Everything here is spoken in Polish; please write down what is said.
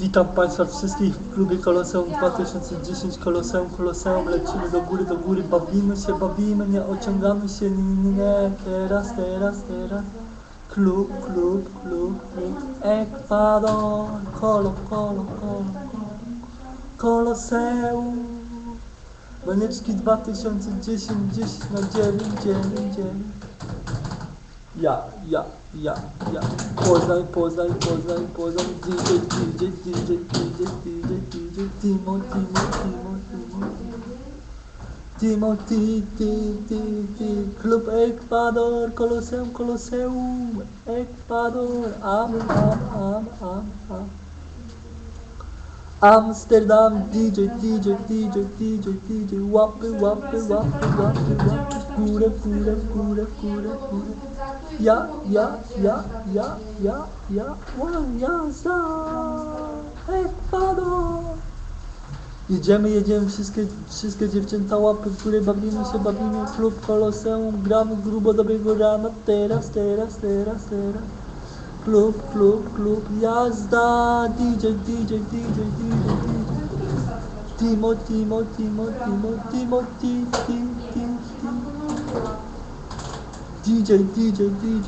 Witam Państwa wszystkich w klubie Koloseum 2010 Koloseum, Koloseum, lecimy do góry, do góry, bawimy się, bawimy, nie ociągamy się, nie, nie, teraz, teraz, teraz. Klub, klub, klub, klub, Ekwador, kolo, kolo, kolo, Koloseum. Manieczki 2010, 10 na 9, 9, 9. Ja, ja, ja, ja. Poznań, Poznań, Poznań, Poznań. DJ, DJ, DJ, DJ, DJ, DJ. Timo, Timo, Timo, Timo. Timo, ti, ti, ti, ti. Klub Ekwador, Koloseum, Koloseum. Ekwador. Am, am, am, am, am. Amsterdam, DJ, DJ, DJ, DJ, DJ, łapy, łapy, łapy, łapy, łapy, w górę, w górę, w górę, w górę, w górę. Ja, ja, ja, ja, ja, ja, one. Jedziemy, jedziemy, wszystkie, wszystkie dziewczęta łapy w górę, bawimy się, bawimy, klub Koloseum, gramy grubo do biegu rana, teraz, teraz, teraz, teraz. Klub, klub, klub, jazda, DJ, DJ, DJ, DJ, DJ. Timo, Timo, Timo, Timo, Timo, ti, ti, ti, ti. DJ, DJ, DJ.